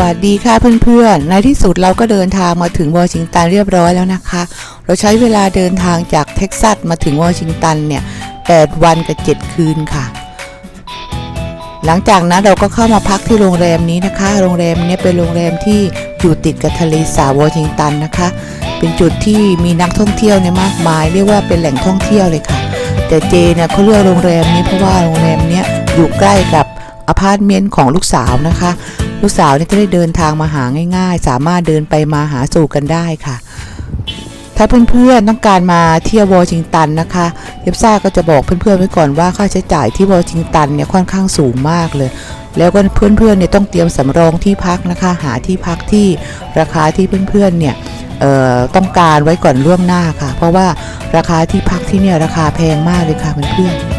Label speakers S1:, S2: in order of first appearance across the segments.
S1: วัสดีค่ะเพื่อนๆ ในที่สุดเราก็เดินทางมาถึงวอชิงตันเรียบร้อยแล้วนะคะ เราใช้เวลาเดินทางจากเท็กซัสมาถึงวอชิงตันเนี่ย 8 วันกับ 7 คืนค่ะ หลังจากนั้นเราก็เข้ามาพักที่โรงแรมนี้นะคะ โรงแรมนี้เป็นโรงแรมที่อยู่ติดกับทะเลสาบวอชิงตันนะคะ เป็นจุดที่มีนักท่องเที่ยวเนี่ยมากมาย เรียกว่าเป็นแหล่งท่องเที่ยวเลยค่ะ แต่เจเนี่ยเขาเลือกโรงแรมนี้เพราะว่าโรงแรมนี้อยู่ใกล้กับอพาร์ตเมนต์ของลูกสาวนะคะ ลูกสาวนี่ยจะได้เดินทางมาหาง่าย ๆ สามารถเดินไปมาหาสู่กันได้ค่ะ ถ้าเพื่อนๆต้องการมาเที่ยววอชิงตันนะคะเยบซ่าก็จะบอกเพื่อนๆไว้ก่อนว่าค่าใช้จ่ายที่วอชิงตันเนี่ยค่อนข้างสูงมากเลย แล้วก็เพื่อนๆเนี่ยต้องเตรียมสำรองที่พักนะคะ หาที่พักที่ราคาที่เพื่อนๆเนี่ยเอ่อต้องการไว้ก่อนล่วงหน้าค่ะ เพราะว่าราคาที่พักที่เนี่ยราคาแพงมากเลยค่ะเพื่อนๆ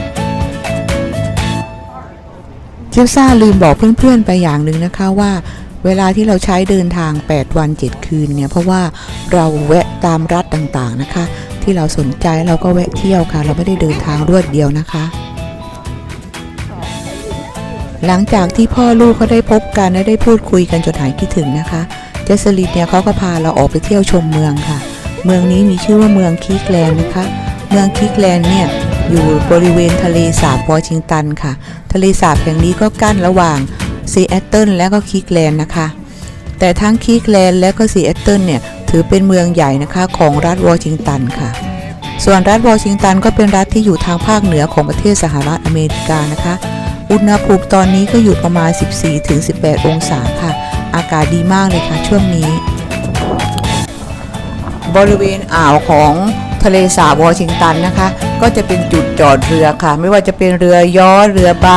S1: จฟซ่าลืมบอกเพื่อนๆไปอย่างหนึ่งนะคะว่าเวลาที่เราใช้เดินทาง 8 วัน 7 คืนเนี่ย เพราะว่าเราแวะตามรัฐต่างๆนะคะ ที่เราสนใจเราก็แวะเที่ยวค่ะ เราไม่ได้เดินทางรวดเดียวนะคะ หลังจากที่พ่อลูกเขาได้พบกันและได้พูดคุยกันจนหายคิดถึงนะคะเจสลินเนี่ยเขาก็พาเราออกไปเที่ยวชมเมืองค่ะ เมืองนี้มีชื่อว่าเมืองคีกแลนด์นะคะ เมืองคีกแลนด์เนี่ย อยู่บริเวณทะเลสาบวอชิงตันค่ะ ทะเลสาบแห่งนี้ก็กั้นระหว่างซีแอตเทิลและก็คีกแลนด์นะคะ แต่ทั้งคีกแลนด์และก็ซีแอตเทิลเนี่ยถือเป็นเมืองใหญ่นะคะของรัฐวอชิงตันค่ะ ส่วนรัฐวอชิงตันก็เป็นรัฐที่อยู่ทางภาคเหนือของประเทศสหรัฐอเมริกานะคะ อุณหภูมิตอนนี้ก็อยู่ประมาณ 14-18 องศาค่ะ อากาศดีมากเลยค่ะช่วงนี้ บริเวณอ่าวของทะเลสาบวอชิงตันนะคะ ก็จะเป็นจุดจอดเรือค่ะ ไม่ว่าจะเป็นเรือยอเรือใบ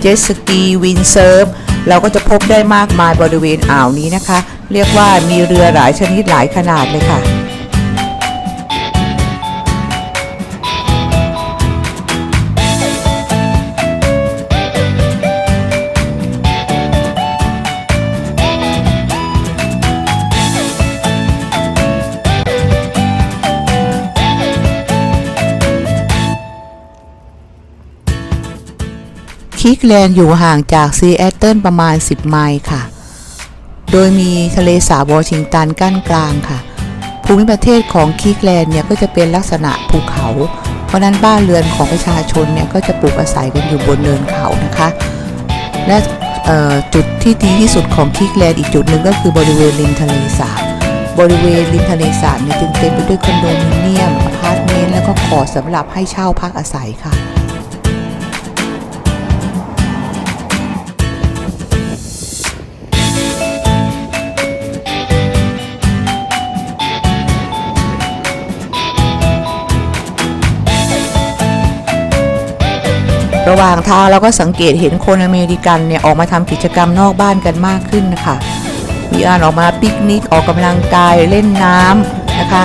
S1: เจ็ตสกีวินเซิร์ฟเราก็จะพบได้มากมายบริเวณอ่าวนี้นะคะ เรียกว่ามีเรือหลายชนิดหลายขนาดเลยค่ะ คิกแลนด์อยู่ห่างจากซีแอตเทิลประมาณ 10 ไมล์ค่ะ โดยมีทะเลสาบวอชิงตันกั้นกลางค่ะ ภูมิประเทศของคิกแลนด์เนี่ยก็จะเป็นลักษณะภูเขา เพราะนั้นบ้านเรือนของประชาชนเนี่ยก็จะปลูกอาศัยกันอยู่บนเนินเขานะคะ และจุดที่ดีที่สุดของคิกแลนด์อีกจุดหนึ่งก็คือบริเวณริมทะเลสาบบริเวณริมทะเลสาบเนี่ยจึงเต็มไปด้วยคอนโดมิเนียมอพาร์ตเมนต์แล้วก็ขอสำหรับให้เช่าพักอาศัยค่ะ ระหว่างทางเราก็สังเกตเห็นคนอเมริกันเนี่ยออกมาทำกิจกรรมนอกบ้านกันมากขึ้นนะคะมีการออกมาปิกนิกออกกำลังกายเล่นน้ำนะคะ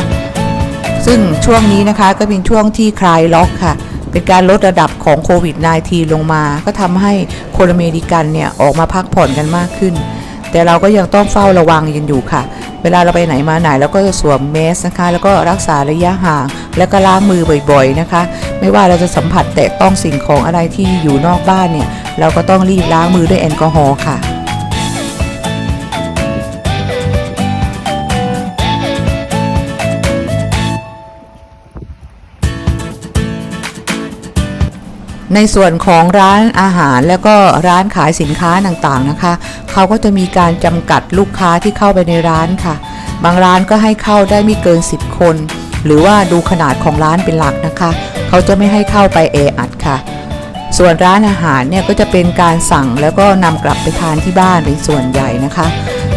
S1: ซึ่งช่วงนี้นะคะก็เป็นช่วงที่คลายล็อกค่ะ เป็นการลดระดับของโควิด -19 ลงมา ก็ทำให้คนอเมริกันเนี่ยออกมาพักผ่อนกันมากขึ้น แต่เราก็ยังต้องเฝ้าระวังกันอยู่ค่ะ เวลาเราไปไหนมาไหนเราก็จะสวมแมสนะคะ แล้วก็รักษาระยะห่าง แล้วก็ล้างมือบ่อยๆนะคะ ไม่ว่าเราจะสัมผัสแตะต้องสิ่งของอะไรที่อยู่นอกบ้านเนี่ยเราก็ต้องรีบล้างมือด้วยแอลกอฮอล์ค่ะในส่วนของร้านอาหารแล้วก็ร้านขายสินค้าต่างๆนะคะ เขาก็จะมีการจำกัดลูกค้าที่เข้าไปในร้านค่ะ บางร้านก็ให้เข้าได้ไม่เกิน 10 คน หรือว่าดูขนาดของร้านเป็นหลักนะคะ เขาจะไม่ให้เข้าไปแออัดค่ะ ส่วนร้านอาหารเนี่ยก็จะเป็นการสั่งแล้วก็นำกลับไปทานที่บ้านเป็นส่วนใหญ่นะคะ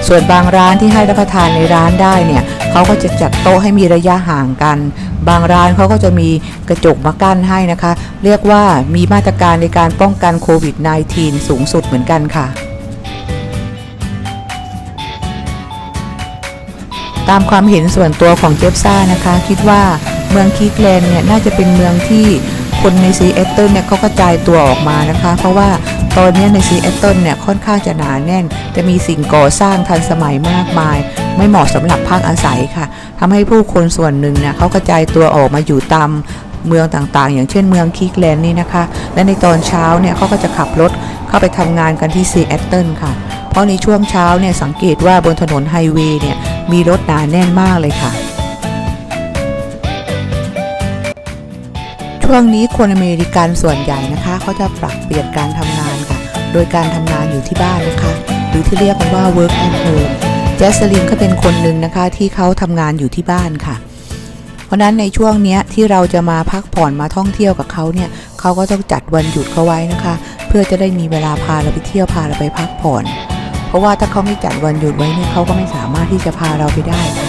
S1: ส่วนบางร้านที่ให้รับประทานในร้านได้เนี่ยเขาก็จะจัดโต๊ะให้มีระยะห่างกัน บางร้านเขาก็จะมีกระจกมากั้นให้นะคะ เรียกว่ามีมาตรการในการป้องกันโควิด -19 สูงสุดเหมือนกันค่ะ ตามความเห็นส่วนตัวของเจฟซ่านะคะ คิดว่าเมืองคีคแลนด์เนี่ยน่าจะเป็นเมืองที่คนในซีแอตเทิลเนี่ยเขากระจายตัวออกมานะคะ เพราะว่าตอนนี้ในซีแอตเทิลเนี่ยค่อนข้างจะหนาแน่น จะมีสิ่งก่อสร้างทันสมัยมากมาย ไม่เหมาะสำหรับภาคอาศัยค่ะทำให้ผู้คนส่วนหนึ่งเนี่ยเขากระจายตัวออกมาอยู่ตาม เมืองต่างๆ อย่างเช่นเมืองคิกแลนด์นี่นะคะ และในตอนเช้าเนี่ยเขาก็จะขับรถเข้าไปทำงานกันที่ซีแอตเทิลค่ะ เพราะในช่วงเช้าเนี่ยสังเกตว่าบนถนนไฮเวย์เนี่ยมีรถหนาแน่นมากเลยค่ะ ช่วงนี้คนอเมริกันส่วนใหญ่นะคะเขาจะปรับเปลี่ยนการทำงานค่ะ โดยการทำงานอยู่ที่บ้านนะคะ หรือที่เรียกกันว่า work at home แจสลินก็เป็นคนหนึ่งนะคะที่เขาทำงานอยู่ที่บ้านค่ะ เพราะฉะนั้นในช่วงนี้ที่เราจะมาพักผ่อนมาท่องเที่ยวกับเขาเนี่ยเขาก็ต้องจัดวันหยุดเขาไว้นะคะ เพื่อจะได้มีเวลาพาเราไปเที่ยวพาเราไปพักผ่อน เพราะว่าถ้าเขาไม่จัดวันหยุดไว้เนี่ยเขาก็ไม่สามารถที่จะพาเราไปได้ค่ะ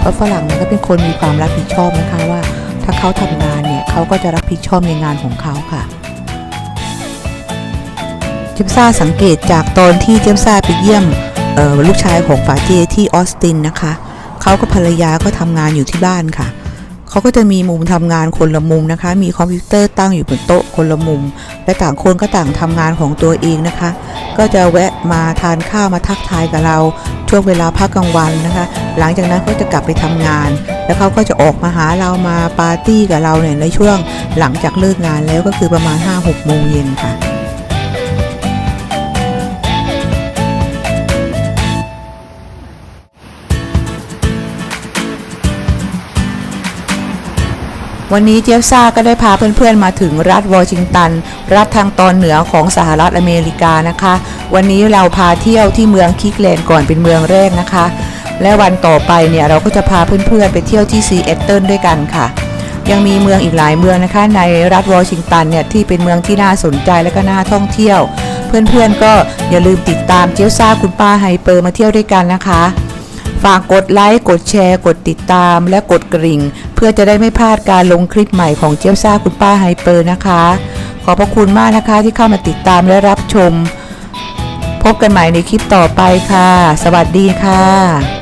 S1: เพราะฝรั่งเนี่ยก็เป็นคนมีความรับผิดชอบนะคะว่า ถ้าเขาทำงานเนี่ยเขาก็จะรับผิดชอบในงานของเขาค่ะเจมซ่าสังเกตจากตอนที่เจมซ่าไปเยี่ยมลูกชายของฝาเจที่ออสตินนะคะ เขากับภรรยาก็ทำงานอยู่ที่บ้านค่ะ เขาก็จะมีมุมทำงานคนละมุมนะคะ มีคอมพิวเตอร์ตั้งอยู่บนโต๊ะคนละมุม และต่างคนก็ต่างทำงานของตัวเองนะคะ ก็จะแวะมาทานข้าวมาทักทายกับเรา ช่วงเวลาพักกลางวันนะคะ หลังจากนั้นเขาจะกลับไปทำงาน แล้วเขาก็จะออกมาหาเรามาปาร์ตี้กับเราเนี่ยในช่วงหลังจากเลิกงานแล้วก็คือประมาณ 5-6โมงเย็นค่ะ วันนี้เจฟซ่าก็ได้พาเพื่อนๆมาถึงรัฐวอชิงตัน รัฐทางตอนเหนือของสหรัฐอเมริกานะคะ วันนี้เราพาเที่ยวที่เมืองคิกแลนด์ก่อนเป็นเมืองแรกนะคะ และวันต่อไปเนี่ยเราก็จะพาเพื่อนๆไปเที่ยวที่ซีแอตเทิลด้วยกันค่ะ ยังมีเมืองอีกหลายเมืองนะคะ ในรัฐวอชิงตันเนี่ยที่เป็นเมืองที่น่าสนใจและก็น่าท่องเที่ยว เพื่อนๆก็อย่าลืมติดตามเจฟซ่าคุณป้าไฮเปอร์มาเที่ยวด้วยกันนะคะ ฝากกดไลค์ กดแชร์ กดติดตาม และกดกริ่ง เพื่อจะได้ไม่พลาดการลงคลิปใหม่ของเจี๊ยบซ่าคุณป้าไฮเปอร์นะคะ ขอบพระคุณมากนะคะที่เข้ามาติดตามและรับชม พบกันใหม่ในคลิปต่อไปค่ะ สวัสดีค่ะ